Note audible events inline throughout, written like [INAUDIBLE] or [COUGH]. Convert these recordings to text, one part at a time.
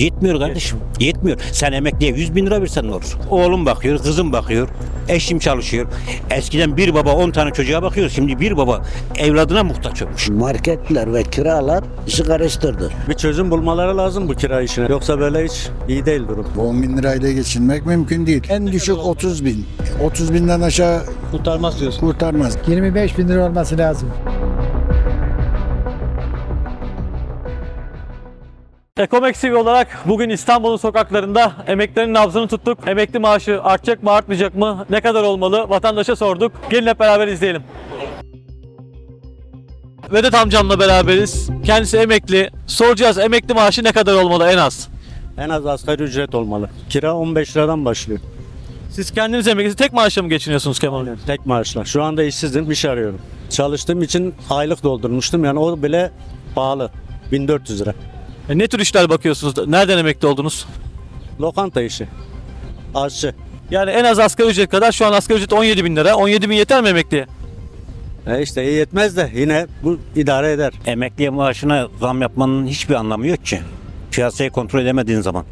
Yetmiyor kardeşim. Yetmiyor. Sen emekliye 100 bin lira versen ne olur? Oğlum bakıyor, kızım bakıyor, eşim çalışıyor. Eskiden bir baba 10 tane çocuğa bakıyor. Şimdi bir baba evladına muhtaç olmuş. Marketler ve kiralar işi karıştırdı. Bir çözüm bulmaları lazım bu kira işine. Yoksa böyle hiç iyi değil durum. 10 bin lirayla geçinmek mümkün değil. En düşük 30 bin. 30 binden aşağı Kurtarmaz diyorsun. kurtarmaz. 25 bin lira olması lazım. Ekomex TV olarak bugün İstanbul'un sokaklarında emeklerin nabzını tuttuk. Emekli maaşı artacak mı artmayacak mı? Ne kadar olmalı? Vatandaşa sorduk. Gelin hep beraber izleyelim. Vedat amcamla beraberiz. Kendisi emekli. Soracağız emekli maaşı ne kadar olmalı en az? En az asgari ücret olmalı. Kira 15 liradan başlıyor. Siz kendiniz emekli tek maaşla mı geçiniyorsunuz Kemal Bey? Tek maaşla. Şu anda işsizim, iş arıyorum. Çalıştığım için aylık doldurmuştum. Yani o bile pahalı. 1400 lira. E, ne tür işler bakıyorsunuz? Nereden emekli oldunuz? Lokanta işi. Aşçı. Yani en az asgari ücret kadar şu an asgari ücret 17 bin lira. 17 bin yeter mi emekliye? E işte iyi yetmez de yine bu idare eder. Emekliye maaşına zam yapmanın hiçbir anlamı yok ki. Piyasayı kontrol edemediğin zaman.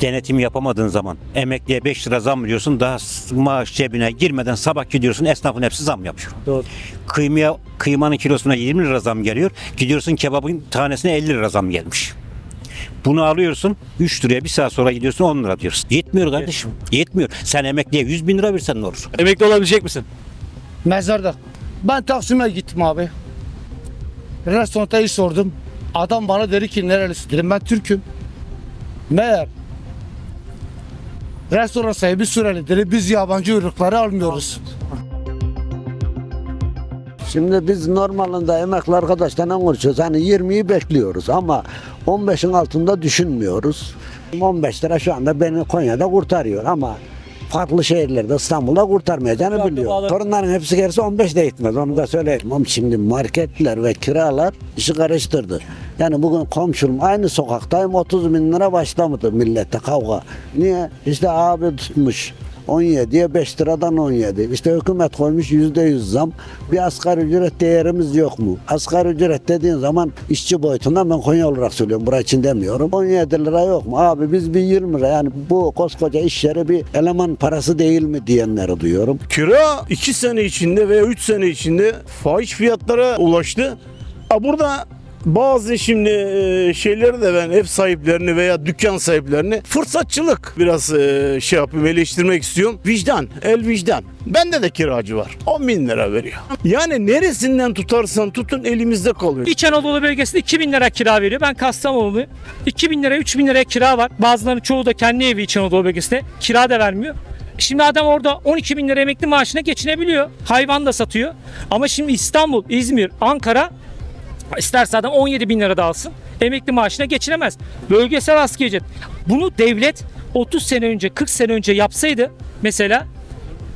Denetim yapamadığın zaman. Emekliye 5 lira zam veriyorsun. Daha maaş cebine girmeden sabah gidiyorsun. Esnafın hepsi zam yapıyor. Doğru. Kıymaya, kıymanın kilosuna 20 lira zam geliyor. Gidiyorsun kebabın tanesine 50 lira zam gelmiş. Bunu alıyorsun 3 liraya bir saat sonra gidiyorsun 10 lira diyorsun. Yetmiyor kardeşim. Yetmiyor. Sen emekliye 100 bin lira versen ne olur? Emekli olabilecek misin? Mezarda. Ben Taksim'e gittim abi. Restorantayı sordum. Adam bana dedi ki nerelisin? Dedim ben Türk'üm. Meğer restoran sahibi Suriyeli dedi biz yabancı ırkları almıyoruz. Şimdi biz normalinde emekli arkadaşlarla konuşuyoruz. Hani 20'yi bekliyoruz ama 15'in altında düşünmüyoruz. 15 lira şu anda beni Konya'da kurtarıyor ama farklı şehirlerde İstanbul'da kurtarmayacağını biliyor. bağlar- Torunların hepsi gelirse 15 de gitmez onu da söyleyeyim. Ama şimdi marketler ve kiralar işi karıştırdı. Yani bugün komşum aynı sokaktayım 30 bin lira başlamadı millete kavga. Niye? İşte abi tutmuş 17'ye 5 liradan 17. İşte hükümet koymuş %100 zam. Bir asgari ücret değerimiz yok mu? Asgari ücret dediğin zaman işçi boyutundan ben Konya olarak söylüyorum. Burası için demiyorum. 17 lira yok mu? Abi biz bir 20 lira yani bu koskoca iş yeri bir eleman parası değil mi diyenleri duyuyorum. Kira 2 sene içinde veya 3 sene içinde fahiş fiyatlara ulaştı. Ha burada bazı şimdi e, şeyleri de ben ev sahiplerini veya dükkan sahiplerini fırsatçılık biraz e, şey yapayım eleştirmek istiyorum. Vicdan, el vicdan. Bende de kiracı var. 10 bin lira veriyor. Yani neresinden tutarsan tutun elimizde kalıyor. İç Anadolu bölgesinde 2000 lira kira veriyor. Ben Kastamonuluyum. 2000 lira 3000 liraya kira var. Bazılarının çoğu da kendi evi İç Anadolu bölgesinde. Kira da vermiyor. Şimdi adam orada 12 bin lira emekli maaşına geçinebiliyor. Hayvan da satıyor. Ama şimdi İstanbul, İzmir, Ankara isterse adam 17 bin lira da alsın. Emekli maaşına geçinemez. Bölgesel asgari. Bunu devlet 30 sene önce 40 sene önce yapsaydı mesela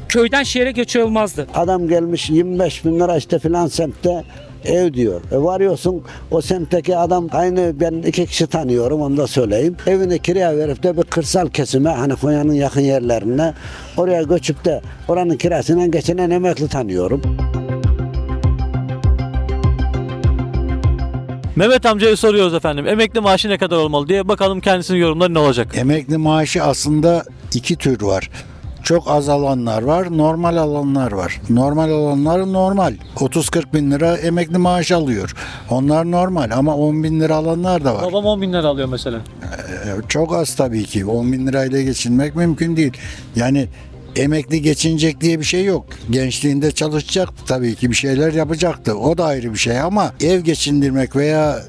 köyden şehre göç olmazdı. Adam gelmiş 25 bin lira işte filan semtte ev diyor. E varıyorsun o semtteki adam aynı ben iki kişi tanıyorum onu da söyleyeyim. Evini kiraya verip de bir kırsal kesime hani Konya'nın yakın yerlerine oraya göçüp de oranın kirasından geçinen emekli tanıyorum. Mehmet amcaya soruyoruz efendim. Emekli maaşı ne kadar olmalı diye bakalım kendisinin yorumları ne olacak? Emekli maaşı aslında iki tür var. Çok az alanlar var, normal alanlar var. Normal alanlar normal. 30-40 bin lira emekli maaş alıyor. Onlar normal ama 10 bin lira alanlar da var. Babam 10 bin lira alıyor mesela. Ee, Çok az tabii ki. 10 bin lirayla geçinmek mümkün değil. Yani emekli geçinecek diye bir şey yok. Gençliğinde çalışacak tabii ki bir şeyler yapacaktı. O da ayrı bir şey ama ev geçindirmek veya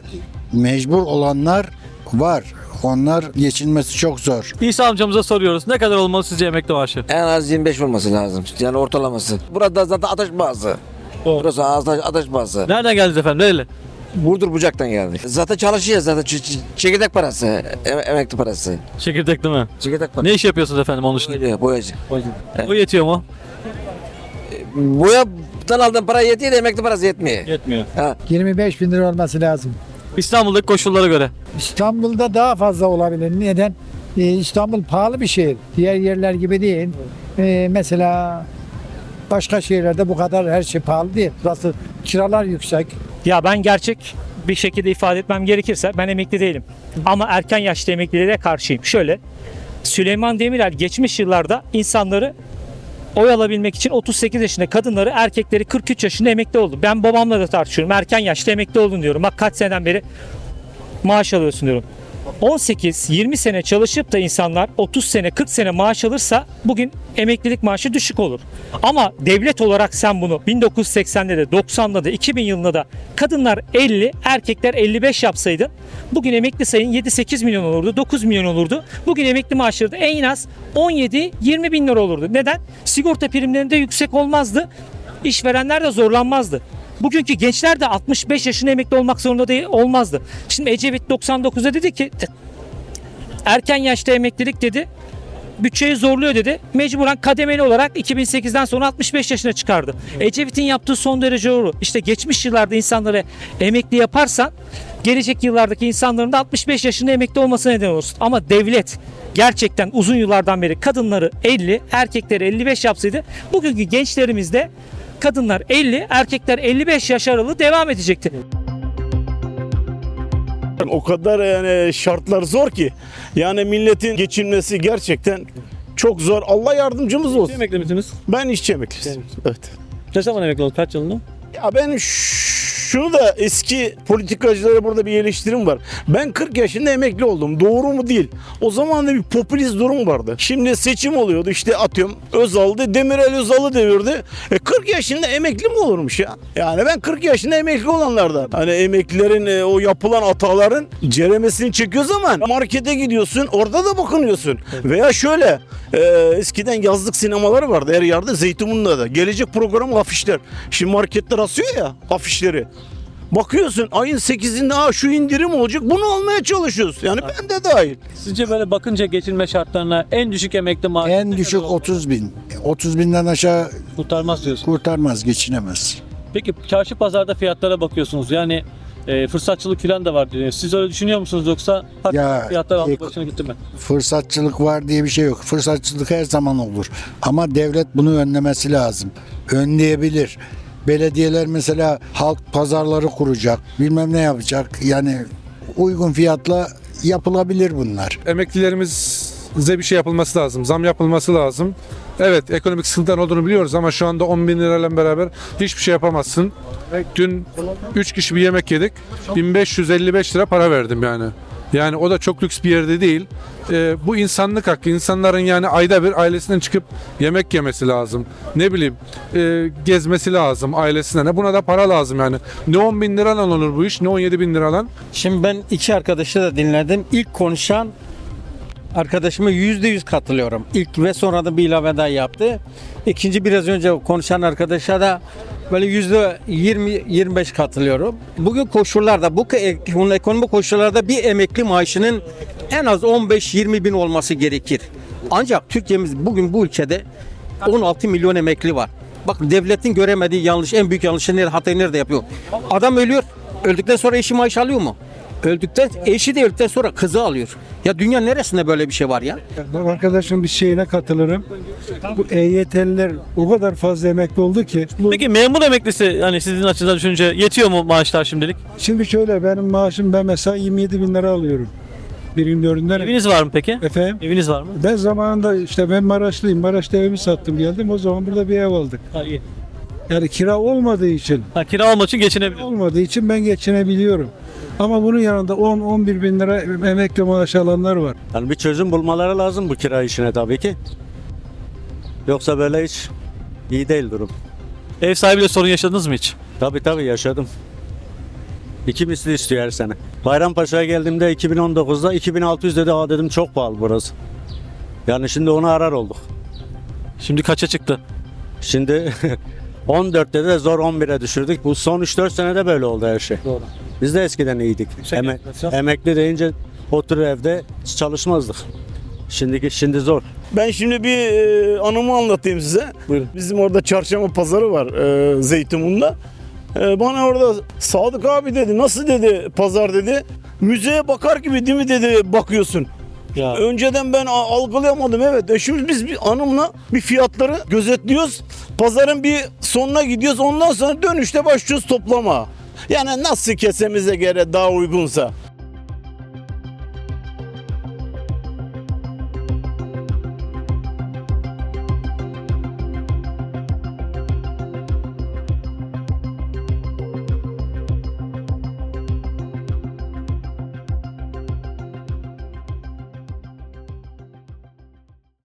mecbur olanlar var. Onlar geçinmesi çok zor. İsa amcamıza soruyoruz. Ne kadar olmalı sizce emekli maaşı? En az 25 olması lazım. Yani ortalaması. Burada zaten ateş bazı. Doğru. Burası ateş, ateş bazı. Nereden geldiniz efendim? Nereli? Burdur Bucak'tan geldik. Zaten çalışıyoruz zaten. Ç- ç- çekirdek parası. em- emekli parası. Çekirdek değil mi? Çekirdek parası. Ne iş yapıyorsunuz efendim onun dışında? Boyacı, boyacı. Bu yetiyor mu? Boyadan aldığın para yetiyor da emekli parası yetmiyor. Yetmiyor. 25 bin lira olması lazım. İstanbul'daki koşullara göre. İstanbul'da daha fazla olabilir. Neden? Ee, İstanbul pahalı bir şehir. Diğer yerler gibi değil. Ee, mesela başka şehirlerde bu kadar her şey pahalı değil. Burası kiralar yüksek. Ya ben gerçek bir şekilde ifade etmem gerekirse ben emekli değilim. Ama erken yaşta emekliliğe karşıyım. Şöyle Süleyman Demirel geçmiş yıllarda insanları oy alabilmek için 38 yaşında kadınları erkekleri 43 yaşında emekli oldu. Ben babamla da tartışıyorum. Erken yaşta emekli oldun diyorum. Bak kaç seneden beri maaş alıyorsun diyorum. 18-20 sene çalışıp da insanlar 30 sene 40 sene maaş alırsa bugün emeklilik maaşı düşük olur. Ama devlet olarak sen bunu 1980'de de 90'da da 2000 yılında da kadınlar 50 erkekler 55 yapsaydın bugün emekli sayın 7-8 milyon olurdu 9 milyon olurdu. Bugün emekli maaşları da en az 17-20 bin lira olurdu. Neden? Sigorta primlerinde yüksek olmazdı. İşverenler de zorlanmazdı. Bugünkü gençler de 65 yaşında emekli olmak zorunda değil olmazdı. Şimdi Ecevit 99'da dedi ki erken yaşta emeklilik dedi. Bütçeyi zorluyor dedi. Mecburen kademeli olarak 2008'den sonra 65 yaşına çıkardı. Ecevit'in yaptığı son derece doğru. İşte geçmiş yıllarda insanları emekli yaparsan gelecek yıllardaki insanların da 65 yaşında emekli olmasına neden olursun. Ama devlet gerçekten uzun yıllardan beri kadınları 50, erkekleri 55 yapsaydı bugünkü gençlerimizde kadınlar 50, erkekler 55 yaş aralığı devam edecekti. O kadar yani şartlar zor ki. Yani milletin geçinmesi gerçekten çok zor. Allah yardımcımız olsun. Emekli misiniz? Ben işçi emeklisiyim. Evet. Ne zaman emekli oldun? Kaç yılında? Ya ben ş- şunu da eski politikacılara burada bir eleştirim var. Ben 40 yaşında emekli oldum. Doğru mu değil? O zaman da bir popülist durum vardı. Şimdi seçim oluyordu işte atıyorum Özal'dı Demirel Özal'ı devirdi. E 40 yaşında emekli mi olurmuş ya? Yani ben 40 yaşında emekli olanlardan. Hani emeklilerin e, o yapılan hataların ceremesini çekiyor zaman markete gidiyorsun orada da bakınıyorsun. Veya şöyle e, eskiden yazlık sinemaları vardı her yerde Zeytinburnu'nda da. Gelecek programı afişler. Şimdi marketler asıyor ya afişleri. Bakıyorsun ayın 8'inde Aa, şu indirim olacak bunu almaya çalışıyoruz. Yani ben de dahil. Sizce böyle bakınca geçinme şartlarına en düşük emekli maaşı En düşük olmalı? 30 bin. 30 binden aşağı kurtarmaz diyorsun. kurtarmaz, geçinemez. Peki çarşı pazarda fiyatlara bakıyorsunuz. Yani e, fırsatçılık falan da var diyor. Siz öyle düşünüyor musunuz yoksa hakikaten Ya, fiyatlar aldı ek- başına gitti mi? Fırsatçılık var diye bir şey yok. Fırsatçılık her zaman olur. Ama devlet bunu önlemesi lazım. Önleyebilir. Belediyeler mesela halk pazarları kuracak. Bilmem ne yapacak. Yani uygun fiyatla yapılabilir bunlar. emeklilerimize bir şey yapılması lazım. Zam yapılması lazım. Evet ekonomik sıkıntılar olduğunu biliyoruz ama şu anda 10 bin lirayla beraber hiçbir şey yapamazsın. Dün 3 kişi bir yemek yedik. 1555 lira para verdim yani. Yani o da çok lüks bir yerde değil. Ee, bu insanlık hakkı. İnsanların yani ayda bir ailesinden çıkıp yemek yemesi lazım. Ne bileyim e, gezmesi lazım ailesine. Ne buna da para lazım yani. Ne 10 bin liradan olur bu iş ne 17 bin liradan. Şimdi ben iki arkadaşı da dinledim. İlk konuşan arkadaşıma yüzde yüz katılıyorum. İlk ve sonra da bir ilave daha yaptı. İkinci biraz önce konuşan arkadaşa da böyle yüzde 20-25 katılıyorum. Bugün koşullarda bu bu ekonomik koşullarda bir emekli maaşının en az 15-20 bin olması gerekir. Ancak Türkiye'miz bugün bu ülkede 16 milyon emekli var. Bak devletin göremediği yanlış, en büyük yanlışı nerede, hatayı nerede yapıyor? Adam ölüyor. Öldükten sonra eşi maaş alıyor mu? Öldükten eşi de öldükten sonra kızı alıyor. Ya dünya neresinde böyle bir şey var ya? Bak arkadaşım bir şeyine katılırım. Bu EYT'liler o kadar fazla emekli oldu ki. Peki memur emeklisi hani sizin açınızdan düşününce yetiyor mu maaşlar şimdilik? Şimdi şöyle benim maaşım ben mesela 27 bin lira alıyorum. Birin dördünden. Eviniz var mı peki? Efendim? Eviniz var mı? Ben zamanında işte ben Maraşlıyım. Maraş'ta evimi sattım geldim. O zaman burada bir ev aldık. Ha, iyi. Yani kira olmadığı için Ha, kira almak için geçinebilir. olmadığı için ben geçinebiliyorum. Ama bunun yanında 10-11 bin lira emekli maaş alanlar var. Yani bir çözüm bulmaları lazım bu kira işine tabii ki. Yoksa böyle hiç iyi değil durum. Ev sahibiyle sorun yaşadınız mı hiç? Tabii tabii yaşadım. İki misli istiyor her sene. Bayrampaşa'ya geldiğimde 2019'da 2600 dedi. Aa dedim çok pahalı burası. Yani şimdi onu arar olduk. Şimdi kaça çıktı? Şimdi [LAUGHS] 14'te de zor 11'e düşürdük. Bu son 3-4 senede böyle oldu her şey. Doğru. Biz de eskiden iyiydik. Eme- enflasyon. emekli deyince oturur evde çalışmazdık. Şimdiki şimdi zor. Ben şimdi bir e, anımı anlatayım size. Buyurun. Bizim orada çarşamba pazarı var e, Zeytinburnu'nda. E, bana orada Sadık abi dedi nasıl dedi pazar dedi. Müzeye bakar gibi değil mi dedi bakıyorsun. Ya Önceden ben algılayamadım evet. E şimdi biz bir hanımla bir fiyatları gözetliyoruz. Pazarın bir sonuna gidiyoruz. Ondan sonra dönüşte başlıyoruz toplama. Yani nasıl kesemize göre daha uygunsa